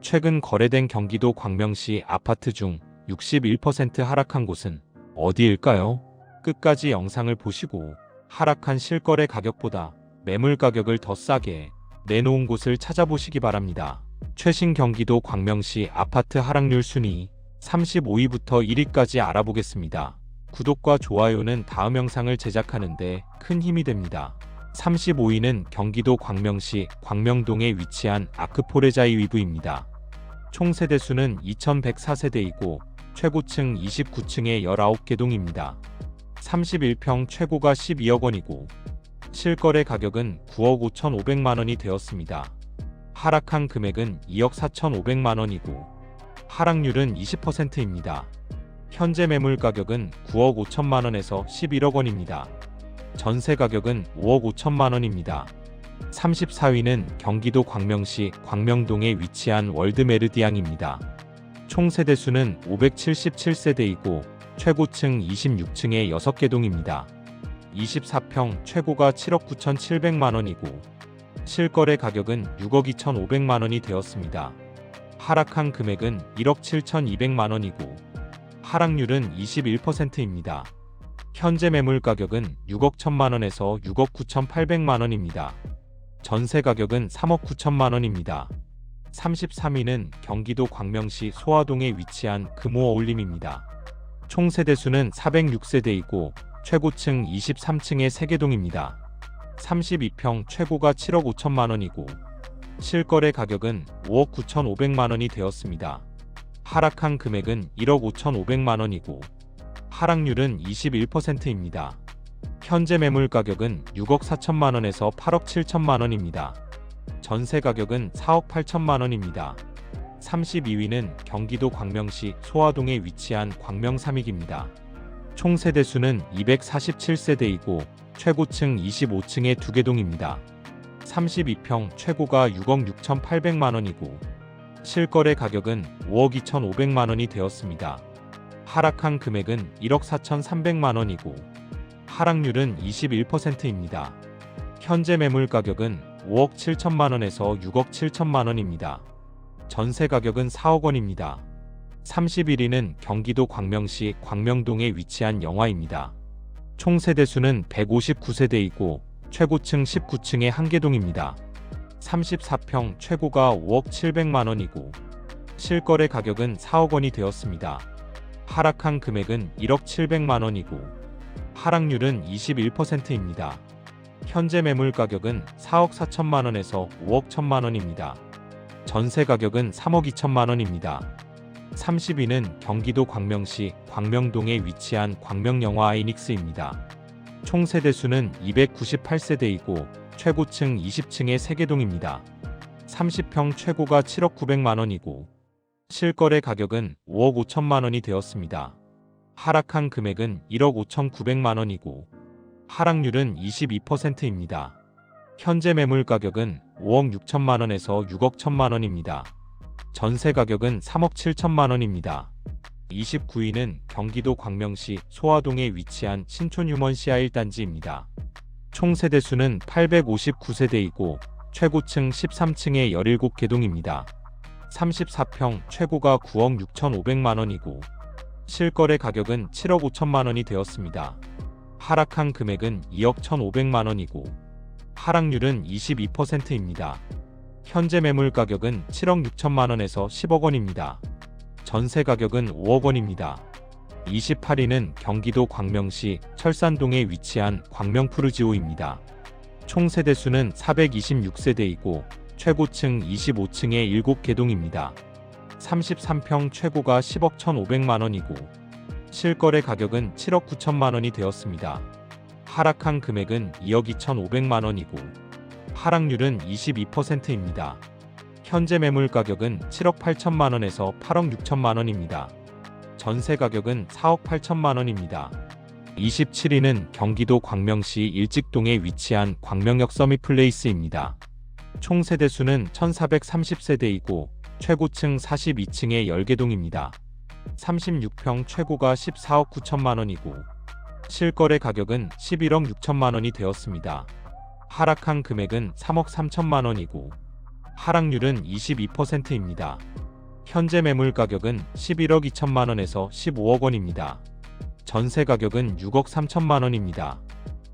최근 거래된 경기도 광명시 아파트 중 61% 하락한 곳은 어디일까요? 끝까지 영상을 보시고 하락한 실거래 가격보다 매물 가격을 더 싸게 내놓은 곳을 찾아보시기 바랍니다. 최신 경기도 광명시 아파트 하락률 순위 35위부터 1위까지 알아보겠습니다. 구독과 좋아요는 다음 영상을 제작하는데 큰 힘이 됩니다. 35위는 경기도 광명시 광명동에 위치한 아크포레자이 위브입니다. 총 세대수는 2104세대이고 최고층 29층에 19개 동입니다. 31평 최고가 12억 원이고 실거래 가격은 9억 5,500만 원이 되었습니다. 하락한 금액은 2억 4,500만 원이고 하락률은 20%입니다. 현재 매물 가격은 9억 5천만 원에서 11억 원입니다. 전세 가격은 5억 5천만 원입니다. 34위는 경기도 광명시 광명동에 위치한 월드메르디앙입니다. 총 세대 수는 577세대이고 최고층 26층에 6개 동입니다. 24평 최고가 7억 9,700만 원이고 실거래 가격은 6억 2,500만 원이 되었습니다. 하락한 금액은 1억 7,200만 원이고 하락률은 21%입니다. 현재 매물 가격은 6억 1천만 원에서 6억 9,800만 원입니다. 전세 가격은 3억 9천만 원입니다. 33위는 경기도 광명시 소화동에 위치한 금호 어울림입니다. 총 세대수는 406세대이고 최고층 23층의 3개동입니다. 32평 최고가 7억 5천만 원이고 실거래 가격은 5억 9천5백만 원이 되었습니다. 하락한 금액은 1억 5천5백만 원이고 하락률은 21%입니다. 현재 매물 가격은 6억 4천만 원에서 8억 7천만 원입니다. 전세 가격은 4억 8천만 원입니다. 32위는 경기도 광명시 소화동에 위치한 광명삼익입니다. 총 세대 수는 247세대이고 최고층 25층의 2개 동입니다. 32평 최고가 6억 6,800만 원이고 실거래 가격은 5억 2,500만 원이 되었습니다. 하락한 금액은 1억 4,300만 원이고 하락률은 21%입니다. 현재 매물 가격은 5억 7천만 원에서 6억 7천만 원입니다. 전세 가격은 4억 원입니다. 31위는 경기도 광명시 광명동에 위치한 영화입니다. 총 세대수는 159세대이고 최고층 19층의 한개동입니다. 34평 최고가 5억 700만 원이고 실거래 가격은 4억 원이 되었습니다. 하락한 금액은 1억 700만 원이고 하락률은 21%입니다. 현재 매물 가격은 4억 4천만 원에서 5억 1천만 원입니다. 전세 가격은 3억 2천만 원입니다. 30위는 경기도 광명시 광명동에 위치한 광명영화 아이닉스입니다. 총 세대 수는 298세대이고 최고층 20층의 3개동입니다. 30평 최고가 7억 9백만 원이고 실거래 가격은 5억 5천만 원이 되었습니다. 하락한 금액은 1억 5천9백만 원이고 하락률은 22%입니다. 현재 매물 가격은 5억 6천만 원에서 6억 1천만 원입니다. 전세 가격은 3억 7천만 원입니다. 29위는 경기도 광명시 소화동에 위치한 신촌유먼시아 1단지입니다. 총 세대수는 859세대이고 최고층 13층의 17개동입니다. 34평 최고가 9억 6천5백만 원이고 실거래 가격은 7억 5천만 원이 되었습니다. 하락한 금액은 2억 1,500만 원이고 하락률은 22%입니다. 현재 매물 가격은 7억 6천만 원에서 10억 원입니다. 전세 가격은 5억 원입니다. 28위는 경기도 광명시 철산동에 위치한 광명푸르지오입니다. 총 세대수는 426세대이고 최고층 25층의 7개동입니다. 33평 최고가 10억 1,500만 원이고 실거래 가격은 7억 9천만 원이 되었습니다. 하락한 금액은 2억 2,500만 원이고 하락률은 22%입니다. 현재 매물 가격은 7억 8천만 원에서 8억 6천만 원입니다. 전세 가격은 4억 8천만 원입니다. 27위는 경기도 광명시 일직동에 위치한 광명역 서밋플레이스입니다. 총 세대수는 1430세대이고 최고층 42층의 10개동입니다. 36평 최고가 14억 9천만 원이고 실거래 가격은 11억 6천만 원이 되었습니다. 하락한 금액은 3억 3천만 원이고 하락률은 22%입니다. 현재 매물 가격은 11억 2천만 원에서 15억 원입니다. 전세 가격은 6억 3천만 원입니다.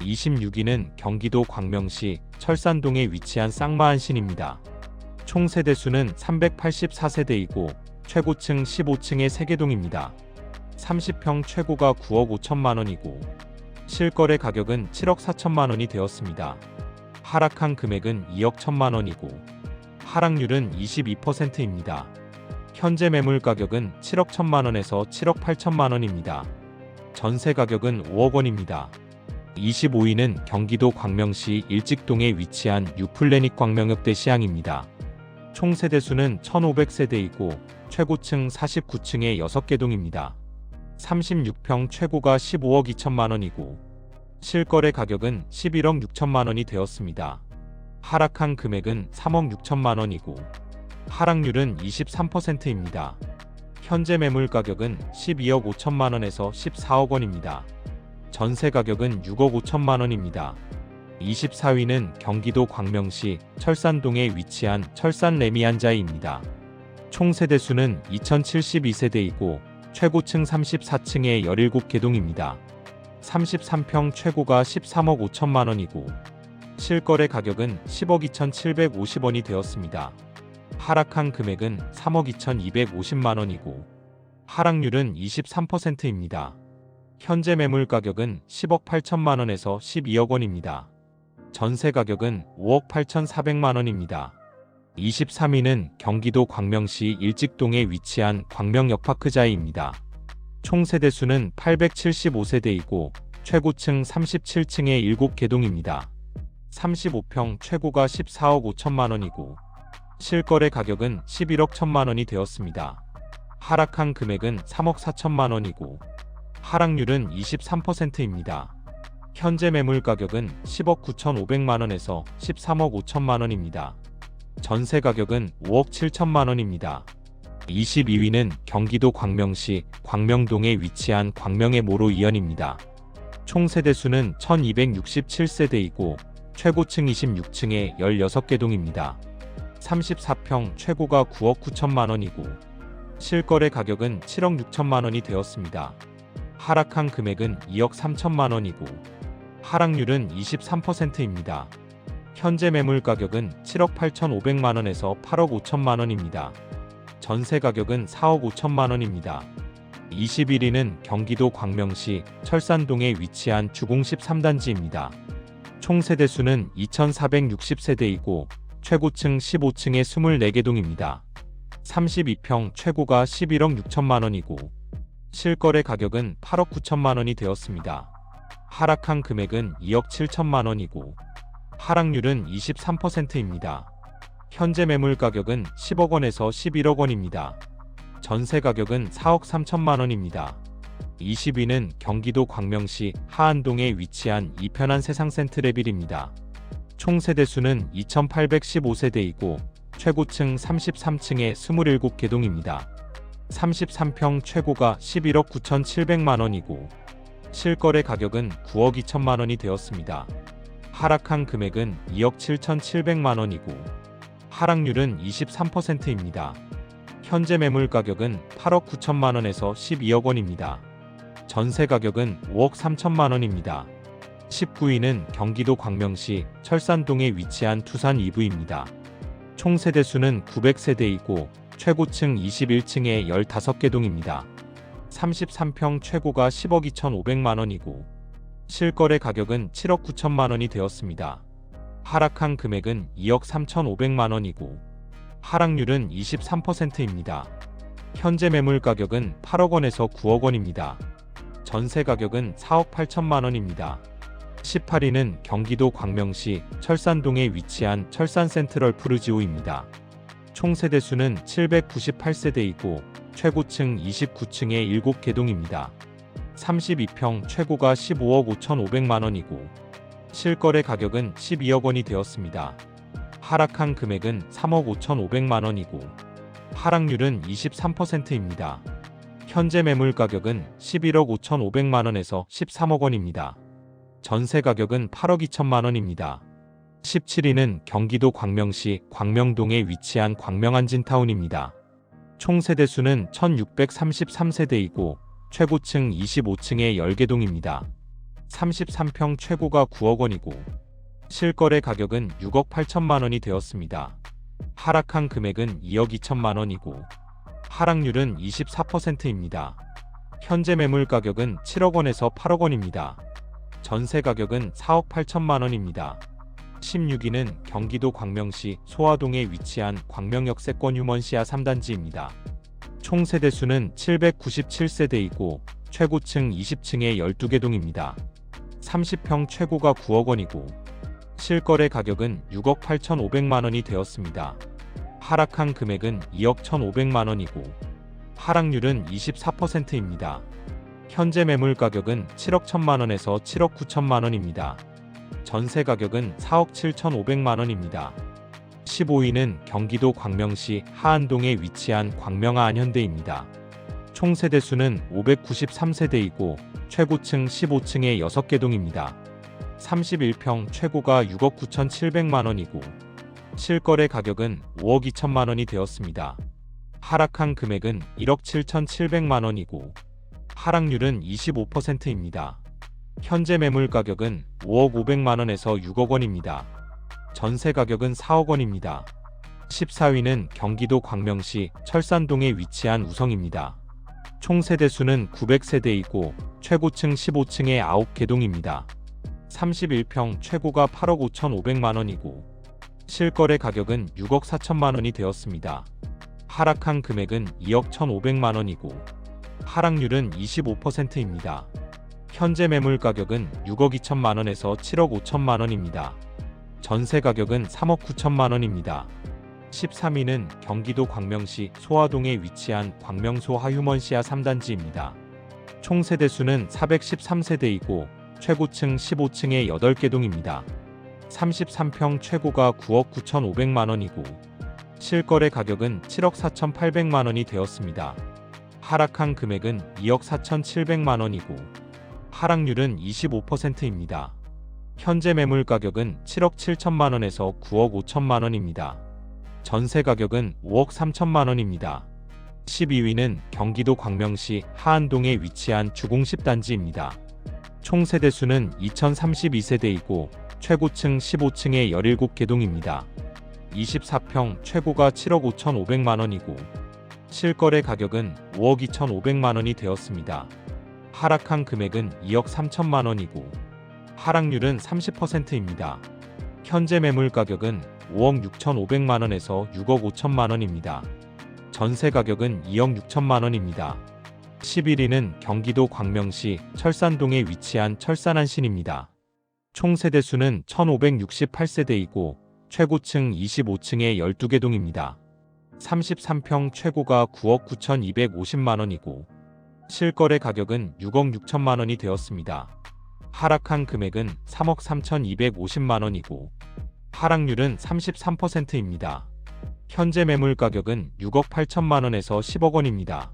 26위는 경기도 광명시 철산동에 위치한 쌍마한신입니다. 총 세대수는 384세대이고 최고층 15층의 세개동입니다. 30평 최고가 9억 5천만 원이고 실거래 가격은 7억 4천만 원이 되었습니다. 하락한 금액은 2억 1천만 원이고 하락률은 22%입니다. 현재 매물 가격은 7억 1천만 원에서 7억 8천만 원입니다. 전세 가격은 5억 원입니다. 25위는 경기도 광명시 일직동에 위치한 유플래닛 광명역대 시향입니다. 총 세대수는 1,500세대이고 최고층 49층의 6개 동입니다. 36평 최고가 15억 2천만 원이고 실거래 가격은 11억 6천만 원이 되었습니다. 하락한 금액은 3억 6천만 원이고 하락률은 23%입니다. 현재 매물 가격은 12억 5천만 원에서 14억 원입니다. 전세 가격은 6억 5천만 원입니다. 24위는 경기도 광명시 철산동에 위치한 철산 레미안자이입니다. 총 세대수는 2072세대이고 최고층 34층의 17개 동입니다. 33평 최고가 13억 5천만 원이고 실거래 가격은 10억 2,750원이 되었습니다. 하락한 금액은 3억 2,250만 원이고 하락률은 23%입니다. 현재 매물 가격은 10억 8천만 원에서 12억 원입니다. 전세 가격은 5억 8천4백만 원입니다. 23위는 경기도 광명시 일직동에 위치한 광명역파크자이입니다. 총 세대수는 875세대이고 최고층 37층의 7개 동입니다. 35평 최고가 14억 5천만 원이고 실거래 가격은 11억 1천만 원이 되었습니다. 하락한 금액은 3억 4천만 원이고 하락률은 23%입니다. 현재 매물 가격은 10억 9천5백만 원에서 13억 5천만 원입니다. 전세 가격은 5억 7천만 원입니다. 22위는 경기도 광명시 광명동에 위치한 광명의 모로 이연입니다. 총 세대 수는 1267세대이고 최고층 26층의 16개 동입니다. 34평 최고가 9억 9천만 원이고 실거래 가격은 7억 6천만 원이 되었습니다. 하락한 금액은 2억 3천만 원이고 하락률은 23%입니다. 현재 매물 가격은 7억 8천5백만 원에서 8억 5천만 원입니다. 전세 가격은 4억 5천만 원입니다. 21위는 경기도 광명시 철산동에 위치한 주공 13단지입니다. 총 세대수는 2,460세대이고 최고층 15층의 24개 동입니다. 32평 최고가 11억 6천만 원이고 실거래 가격은 8억 9천만 원이 되었습니다. 하락한 금액은 2억 7천만 원이고 하락률은 23%입니다. 현재 매물 가격은 10억 원에서 11억 원입니다. 전세 가격은 4억 3천만 원입니다. 20위는 경기도 광명시 하안동에 위치한 이편한 세상 센트레빌입니다. 총 세대수는 2815세대이고 최고층 33층의 27개 동입니다. 33평 최고가 11억 9,700만 원이고 실거래 가격은 9억 2천만 원이 되었습니다. 하락한 금액은 2억 7,700만 원이고 하락률은 23%입니다. 현재 매물 가격은 8억 9천만 원에서 12억 원입니다. 전세 가격은 5억 3천만 원입니다. 19위는 경기도 광명시 철산동에 위치한 투산 2부입니다. 총 세대수는 900세대이고 최고층 21층의 15개 동입니다. 33평 최고가 10억 2,500만 원이고 실거래 가격은 7억 9천만 원이 되었습니다. 하락한 금액은 2억 3,500만 원이고 하락률은 23%입니다. 현재 매물 가격은 8억 원에서 9억 원입니다. 전세 가격은 4억 8천만 원입니다. 18위는 경기도 광명시 철산동에 위치한 철산 센트럴 푸르지오입니다. 총 세대수는 798세대이고 최고층 29층의 7개 동입니다. 32평 최고가 15억 5,500만 원이고 실거래 가격은 12억 원이 되었습니다. 하락한 금액은 3억 5,500만 원이고 하락률은 23%입니다. 현재 매물 가격은 11억 5,500만 원에서 13억 원입니다. 전세 가격은 8억 2천만 원입니다. 17위는 경기도 광명시 광명동에 위치한 광명한진타운입니다. 총 세대수는 1633세대이고 최고층 25층의 10개동입니다. 33평 최고가 9억 원이고 실거래 가격은 6억 8천만 원이 되었습니다. 하락한 금액은 2억 2천만 원이고 하락률은 24%입니다. 현재 매물 가격은 7억 원에서 8억 원입니다. 전세 가격은 4억 8천만 원입니다. 16위는 경기도 광명시 소화동에 위치한 광명역 세권 휴먼시아 3단지입니다. 총 세대수는 797세대이고 최고층 20층의 12개 동입니다. 30평 최고가 9억 원이고 실거래 가격은 6억 8,500만 원이 되었습니다. 하락한 금액은 2억 1,500만 원이고 하락률은 24%입니다. 현재 매물 가격은 7억 1천만 원에서 7억 9천만 원입니다. 전세 가격은 4억 7,500만 원입니다. 15위는 경기도 광명시 하안동에 위치한 광명하안 현대입니다. 총 세대 수는 593세대이고 최고층 15층의 6개 동입니다. 31평 최고가 6억 9,700만 원이고 실거래 가격은 5억 2천만 원이 되었습니다. 하락한 금액은 1억 7,700만 원이고 하락률은 25%입니다. 현재 매물 가격은 5억 500만 원에서 6억 원입니다. 전세 가격은 4억 원입니다. 14위는 경기도 광명시 철산동에 위치한 우성입니다. 총 세대수는 900세대이고 최고층 15층의 9개 동입니다. 31평 최고가 8억 5천5백만 원이고 실거래 가격은 6억 4천만 원이 되었습니다. 하락한 금액은 2억 1,500만 원이고 하락률은 25%입니다. 현재 매물 가격은 6억 2천만 원에서 7억 5천만 원입니다. 전세 가격은 3억 9천만 원입니다. 13위는 경기도 광명시 소화동에 위치한 광명소 하유먼시아 3단지입니다. 총 세대수는 413세대이고 최고층 15층의 8개 동입니다. 33평 최고가 9억 9,500만 원이고 실거래 가격은 7억 4,800만 원이 되었습니다. 하락한 금액은 2억 4,700만 원이고 하락률은 25%입니다. 현재 매물 가격은 7억 7천만 원에서 9억 5천만 원입니다. 전세 가격은 5억 3천만 원입니다. 12위는 경기도 광명시 하안동에 위치한 주공십 단지입니다. 총 세대 수는 2032세대이고 최고층 15층의 17개 동입니다. 24평 최고가 7억 5천5백만 원이고 실거래 가격은 5억 2천5백만 원이 되었습니다. 하락한 금액은 2억 3천만 원이고 하락률은 30%입니다. 현재 매물 가격은 5억 6천5백만 원에서 6억 5천만 원입니다. 전세 가격은 2억 6천만 원입니다. 11위는 경기도 광명시 철산동에 위치한 철산한신입니다. 총 세대 수는 1568세대이고 최고층 25층의 12개 동입니다. 33평 최고가 9억 9,250만 원이고 실거래 가격은 6억 6천만 원이 되었습니다. 하락한 금액은 3억 3,250만 원이고 하락률은 33%입니다. 현재 매물 가격은 6억 8천만 원에서 10억 원입니다.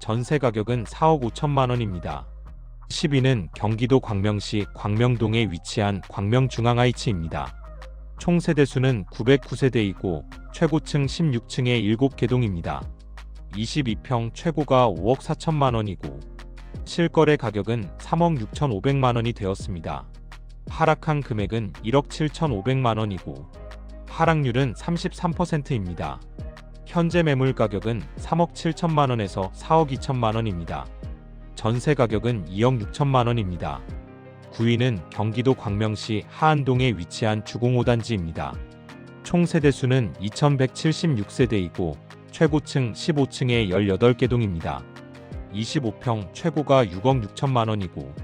전세 가격은 4억 5천만 원입니다. 10위는 경기도 광명시 광명동에 위치한 광명중앙하이츠입니다. 총 세대수는 909세대이고 최고층 16층의 7개 동입니다. 22평 최고가 5억 4천만 원이고 실거래 가격은 3억 6천5백만 원이 되었습니다. 하락한 금액은 1억 7천5백만 원이고 하락률은 33%입니다. 현재 매물 가격은 3억 7천만 원에서 4억 2천만 원입니다. 전세 가격은 2억 6천만 원입니다. 9위는 경기도 광명시 하안동에 위치한 주공호단지입니다. 총 세대수는 2176세대이고 최고층 15층의 18개 동입니다. 25평 최고가 6억 6천만 원이고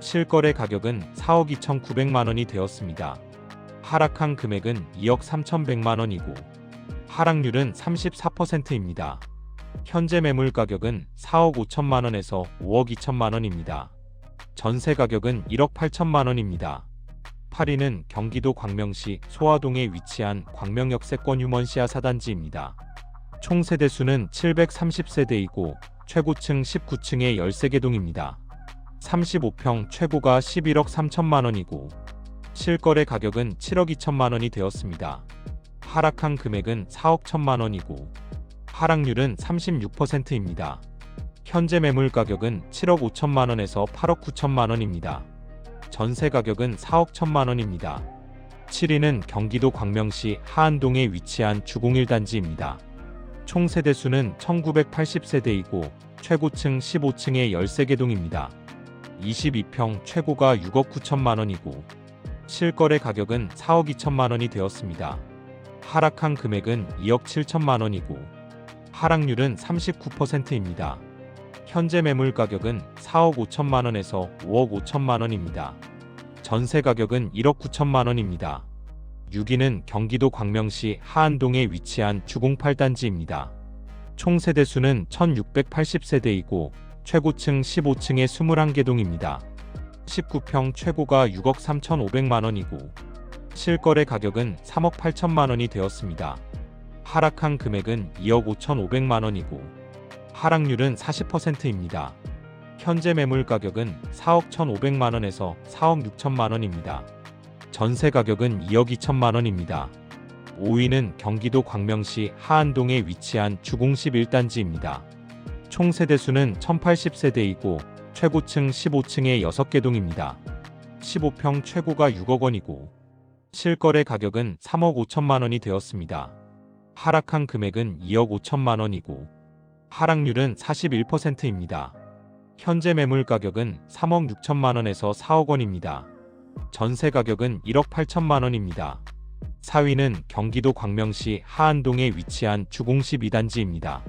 실거래 가격은 4억 2천9백만 원이 되었습니다. 하락한 금액은 2억 3천백만 원이고 하락률은 34%입니다. 현재 매물 가격은 4억 5천만 원에서 5억 2천만 원입니다. 전세 가격은 1억 8천만 원입니다. 8위는 경기도 광명시 소화동에 위치한 광명역 세권 휴먼시아 사단지입니다. 총 세대수는 730세대이고 최고층 19층의 13개 동입니다. 35평 최고가 11억 3천만 원이고 실거래 가격은 7억 2천만 원이 되었습니다. 하락한 금액은 4억 1천만 원이고 하락률은 36%입니다. 현재 매물 가격은 7억 5천만 원에서 8억 9천만 원입니다. 전세 가격은 4억 1천만 원입니다. 7위는 경기도 광명시 하안동에 위치한 주공 1단지입니다. 총 세대수는 1980세대이고 최고층 15층의 13개 동입니다. 22평 최고가 6억 9천만 원이고 실거래 가격은 4억 2천만 원이 되었습니다. 하락한 금액은 2억 7천만 원이고 하락률은 39%입니다. 현재 매물 가격은 4억 5천만 원에서 5억 5천만 원입니다. 전세 가격은 1억 9천만 원입니다. 6위는 경기도 광명시 하안동에 위치한 주공 8단지입니다. 총 세대수는 1680세대이고 최고층 15층의 21개 동입니다. 19평 최고가 6억 3,500만 원이고 실거래 가격은 3억 8천만 원이 되었습니다. 하락한 금액은 2억 5,500만 원이고 하락률은 40%입니다. 현재 매물 가격은 4억 1,500만 원에서 4억 6천만 원입니다. 전세 가격은 2억 2천만 원입니다. 5위는 경기도 광명시 하안동에 위치한 주공 11단지입니다. 총 세대수는 1080세대이고 최고층 15층의 6개 동입니다. 15평 최고가 6억 원이고 실거래 가격은 3억 5천만 원이 되었습니다. 하락한 금액은 2억 5천만 원이고 하락률은 41%입니다. 현재 매물 가격은 3억 6천만 원에서 4억 원입니다. 전세 가격은 1억 8천만 원입니다. 4위는 경기도 광명시 하안동에 위치한 주공 12단지입니다.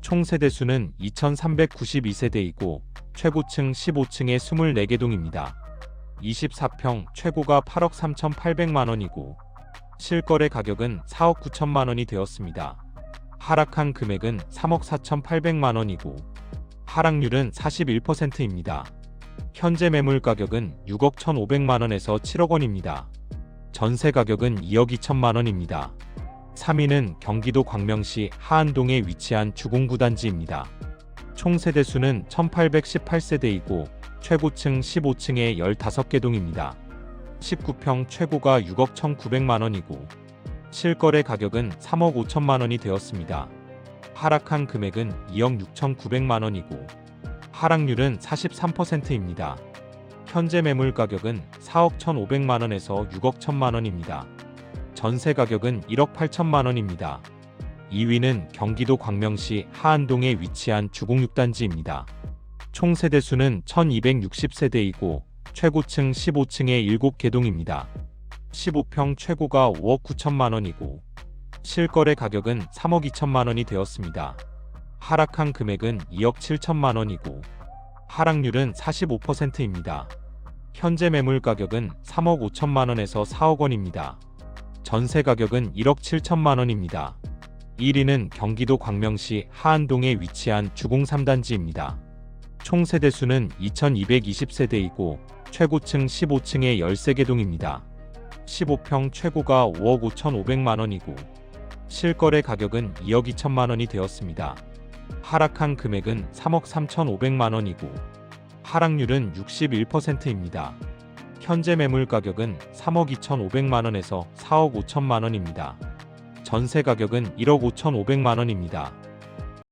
총 세대 수는 2392세대이고 최고층 15층의 24개 동입니다. 24평 최고가 8억 3,800만 원이고 실거래 가격은 4억 9천만 원이 되었습니다. 하락한 금액은 3억 4,800만 원이고 하락률은 41%입니다. 현재 매물 가격은 6억 1,500만 원에서 7억 원입니다. 전세 가격은 2억 2천만 원입니다. 3위는 경기도 광명시 하안동에 위치한 주공구단지입니다. 총 세대수는 1818세대이고 최고층 15층의 15개 동입니다. 19평 최고가 6억 1,900만 원이고 실거래 가격은 3억 5천만 원이 되었습니다. 하락한 금액은 2억 6,900만 원이고 하락률은 43%입니다. 현재 매물 가격은 4억 1,500만 원에서 6억 1천만 원입니다. 전세 가격은 1억 8천만 원입니다. 2위는 경기도 광명시 하안동에 위치한 주공 6단지입니다. 총 세대 수는 1260세대이고 최고층 15층의 7개 동입니다. 15평 최고가 5억 9천만 원이고 실거래 가격은 3억 2천만 원이 되었습니다. 하락한 금액은 2억 7천만 원이고 하락률은 45%입니다. 현재 매물 가격은 3억 5천만 원에서 4억 원입니다. 전세 가격은 1억 7천만 원입니다. 1위는 경기도 광명시 하안동에 위치한 주공 3단지입니다. 총 세대 수는 2220세대이고 최고층 15층의 13개 동입니다. 15평 최고가 5억 5,500만 원이고 실거래 가격은 2억 2천만 원이 되었습니다. 하락한 금액은 3억 3,500만 원이고 하락률은 61%입니다. 현재 매물 가격은 3억 2,500만 원에서 4억 5천만 원입니다. 전세 가격은 1억 5,500만 원입니다.